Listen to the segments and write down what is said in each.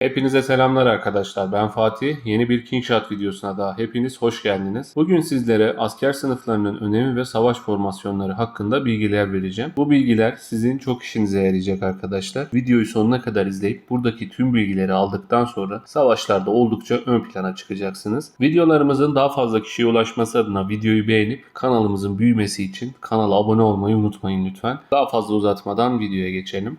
Hepinize selamlar arkadaşlar. Ben Fatih. Yeni bir Kingshot videosuna daha hepiniz hoş geldiniz. Bugün sizlere asker sınıflarının önemi ve savaş formasyonları hakkında bilgiler vereceğim. Bu bilgiler sizin çok işinize yarayacak arkadaşlar. Videoyu sonuna kadar izleyip buradaki tüm bilgileri aldıktan sonra savaşlarda oldukça ön plana çıkacaksınız. Videolarımızın daha fazla kişiye ulaşması adına videoyu beğenip kanalımızın büyümesi için kanala abone olmayı unutmayın lütfen. Daha fazla uzatmadan videoya geçelim.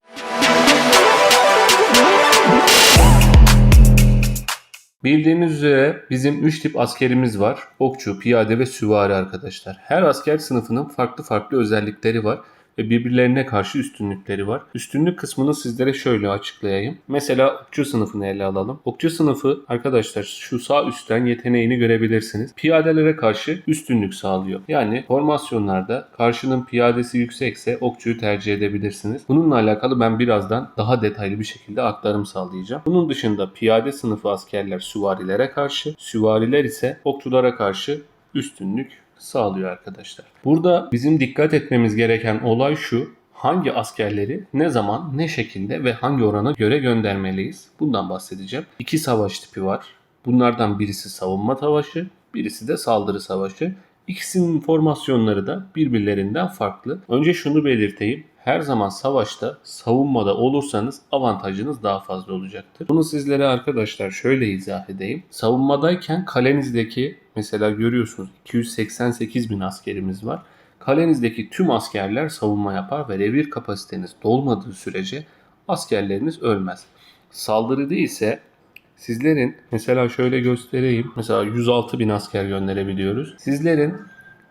Bildiğiniz üzere bizim 3 tip askerimiz var. Okçu, piyade ve süvari arkadaşlar. Her asker sınıfının farklı farklı özellikleri var ve birbirlerine karşı üstünlükleri var. Üstünlük kısmını sizlere şöyle açıklayayım. Mesela okçu sınıfını ele alalım. Okçu sınıfı arkadaşlar şu sağ üstten yeteneğini görebilirsiniz. Piyadelere karşı üstünlük sağlıyor. Yani formasyonlarda karşının piyadesi yüksekse okçuyu tercih edebilirsiniz. Bununla alakalı ben birazdan daha detaylı bir şekilde aktarım sağlayacağım. Bunun dışında piyade sınıfı askerler süvarilere karşı, süvariler ise okçulara karşı üstünlük sağlıyor arkadaşlar. Burada bizim dikkat etmemiz gereken olay şu. Hangi askerleri ne zaman, ne şekilde ve hangi orana göre göndermeliyiz? Bundan bahsedeceğim. İki savaş tipi var. Bunlardan birisi savunma savaşı, birisi de saldırı savaşı. İkisinin formasyonları da birbirlerinden farklı. Önce şunu belirteyim. Her zaman savaşta savunmada olursanız avantajınız daha fazla olacaktır. Bunu sizlere arkadaşlar şöyle izah edeyim. Savunmadayken kalenizdeki mesela görüyorsunuz 288 bin askerimiz var. Kalenizdeki tüm askerler savunma yapar ve revir kapasiteniz dolmadığı sürece askerleriniz ölmez. Saldırıda ise sizlerin mesela şöyle göstereyim. Mesela 106 bin asker gönderebiliyoruz. Sizlerin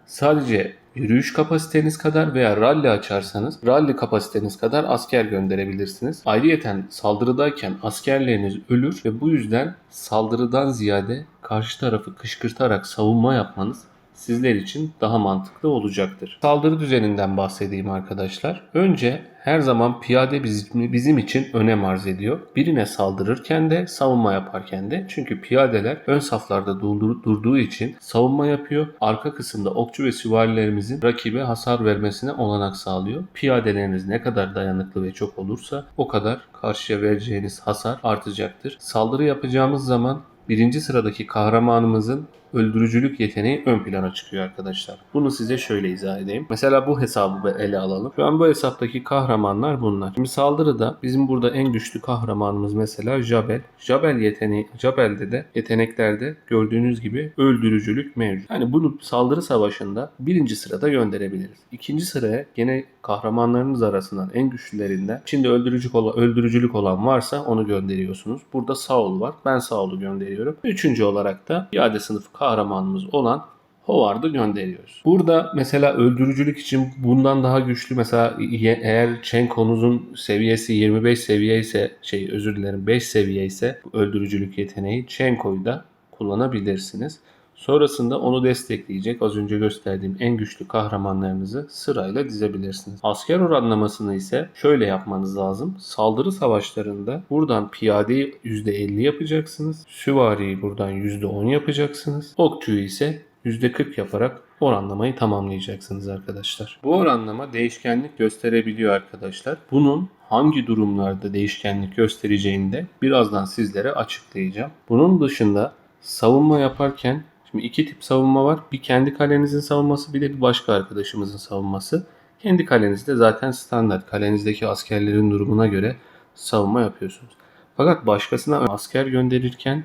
sadece yürüyüş kapasiteniz kadar veya rally açarsanız rally kapasiteniz kadar asker gönderebilirsiniz. Ayrıyeten saldırıdayken askerleriniz ölür ve bu yüzden saldırıdan ziyade karşı tarafı kışkırtarak savunma yapmanız sizler için daha mantıklı olacaktır. Saldırı düzeninden bahsedeyim arkadaşlar. Önce her zaman piyade bizim, için önem arz ediyor. Birine saldırırken de savunma yaparken de. Çünkü piyadeler ön saflarda durduğu için savunma yapıyor. Arka kısımda okçu ve süvarilerimizin rakibe hasar vermesine olanak sağlıyor. Piyadeleriniz ne kadar dayanıklı ve çok olursa o kadar karşıya vereceğiniz hasar artacaktır. Saldırı yapacağımız zaman birinci sıradaki kahramanımızın öldürücülük yeteneği ön plana çıkıyor arkadaşlar. Bunu size şöyle izah edeyim. Mesela bu hesabı ele alalım. Şu an bu hesaptaki kahramanlar bunlar. Şimdi saldırıda bizim burada en güçlü kahramanımız mesela Jabel. Jabel yeteneği, Jabel'de de yeteneklerde gördüğünüz gibi öldürücülük mevcut. Yani bunu saldırı savaşında birinci sırada gönderebiliriz. İkinci sıraya gene kahramanlarınız arasından en güçlülerinden içinde öldürücülük olan, öldürücülük olan varsa onu gönderiyorsunuz. Burada Saul var. Ben Saul'u gönderiyorum. Üçüncü olarak da piyade sınıfı kahramanımız olan Howard'ı gönderiyoruz. Burada mesela öldürücülük için bundan daha güçlü mesela eğer Çenko'nuzun seviyesi 25 seviye ise şey özür dilerim 5 seviye ise öldürücülük yeteneği Çenko'yu da kullanabilirsiniz. Sonrasında onu destekleyecek az önce gösterdiğim en güçlü kahramanlarınızı sırayla dizebilirsiniz. Asker oranlamasını ise şöyle yapmanız lazım. Saldırı savaşlarında buradan piyadeyi %50 yapacaksınız. Süvariyi buradan %10 yapacaksınız. Okçuyu ise %40 yaparak oranlamayı tamamlayacaksınız arkadaşlar. Bu oranlama değişkenlik gösterebiliyor arkadaşlar. Bunun hangi durumlarda değişkenlik göstereceğini de birazdan sizlere açıklayacağım. Bunun dışında savunma yaparken Şimdi iki tip savunma var. Bir kendi kalenizin savunması bir de bir başka arkadaşımızın savunması. Kendi kalenizde zaten standart. Kalenizdeki askerlerin durumuna göre savunma yapıyorsunuz. Fakat başkasına asker gönderirken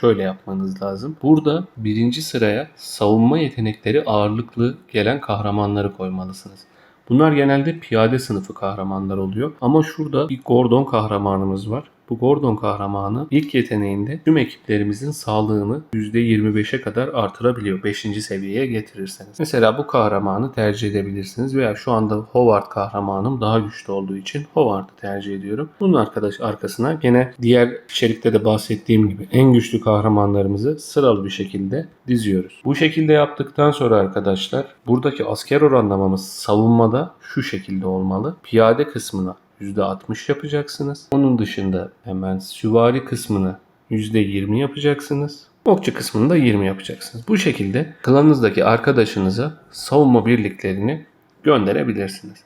şöyle yapmanız lazım. Burada birinci sıraya savunma yetenekleri ağırlıklı gelen kahramanları koymalısınız. Bunlar genelde piyade sınıfı kahramanlar oluyor. Ama şurada bir Gordon kahramanımız var. Bu Gordon kahramanı ilk yeteneğinde tüm ekiplerimizin sağlığını %25'e kadar artırabiliyor 5. seviyeye getirirseniz. Mesela bu kahramanı tercih edebilirsiniz veya şu anda Howard kahramanım daha güçlü olduğu için Howard'ı tercih ediyorum. Bunun arkadaş arkasına gene diğer içerikte de bahsettiğim gibi en güçlü kahramanlarımızı sıralı bir şekilde diziyoruz. Bu şekilde yaptıktan sonra arkadaşlar buradaki asker oranlamamız savunmada şu şekilde olmalı. Piyade kısmına %60 yapacaksınız. Onun dışında hemen süvari kısmını %20 yapacaksınız. Okçu kısmını da 20 yapacaksınız. Bu şekilde klanınızdaki arkadaşınıza savunma birliklerini gönderebilirsiniz.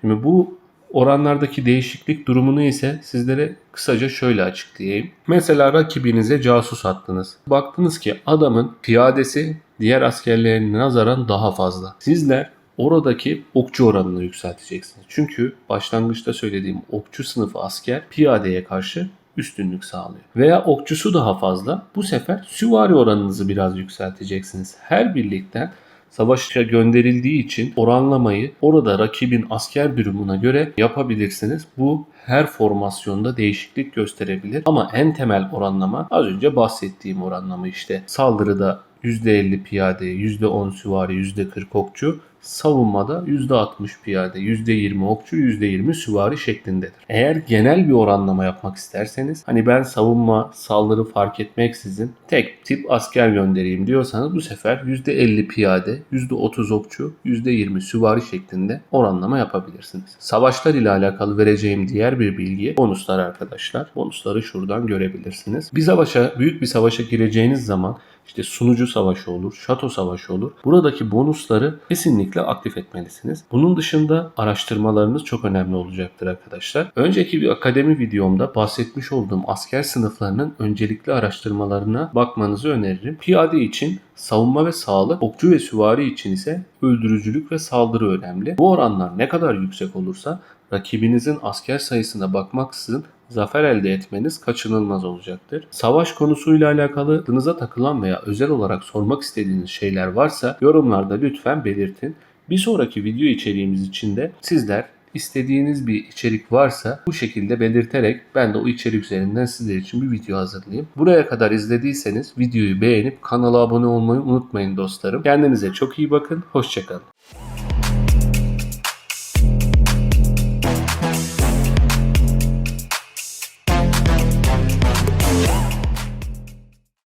Şimdi bu Oranlardaki değişiklik durumunu ise sizlere kısaca şöyle açıklayayım. Mesela rakibinize casus attınız. Baktınız ki adamın piyadesi diğer askerlerine nazaran daha fazla. Sizler oradaki okçu oranını yükselteceksiniz. Çünkü başlangıçta söylediğim okçu sınıfı asker piyadeye karşı üstünlük sağlıyor. Veya okçusu daha fazla. Bu sefer süvari oranınızı biraz yükselteceksiniz. Her birlikten savaşa gönderildiği için oranlamayı orada rakibin asker durumuna göre yapabilirsiniz. Bu her formasyonda değişiklik gösterebilir. Ama en temel oranlama az önce bahsettiğim oranlama işte. Saldırıda %50 piyade, %10 süvari, %40 okçu, savunmada %60 piyade, %20 okçu, %20 süvari şeklindedir. Eğer genel bir oranlama yapmak isterseniz hani ben savunma, saldırı fark etmeksizin tek tip asker göndereyim diyorsanız bu sefer %50 piyade, %30 okçu, %20 süvari şeklinde oranlama yapabilirsiniz. Savaşlar ile alakalı vereceğim diğer bir bilgi bonuslar arkadaşlar. Bonusları şuradan görebilirsiniz. Bir savaşa, büyük bir savaşa gireceğiniz zaman işte sunucu savaşı olur, şato savaşı olur. Buradaki bonusları kesinlikle aktif etmelisiniz. Bunun dışında araştırmalarınız çok önemli olacaktır arkadaşlar. Önceki bir akademi videomda bahsetmiş olduğum asker sınıflarının öncelikli araştırmalarına bakmanızı öneririm. Piyade için savunma ve sağlık, okçu ve süvari için ise öldürücülük ve saldırı önemli. Bu oranlar ne kadar yüksek olursa rakibinizin asker sayısına bakmaksızın zafer elde etmeniz kaçınılmaz olacaktır. Savaş konusuyla alakalı aklınıza takılan veya özel olarak sormak istediğiniz şeyler varsa yorumlarda lütfen belirtin. Bir sonraki video içeriğimiz için de sizler istediğiniz bir içerik varsa bu şekilde belirterek ben de o içerik üzerinden sizler için bir video hazırlayayım. Buraya kadar izlediyseniz videoyu beğenip kanala abone olmayı unutmayın dostlarım. Kendinize çok iyi bakın. Hoşçakalın.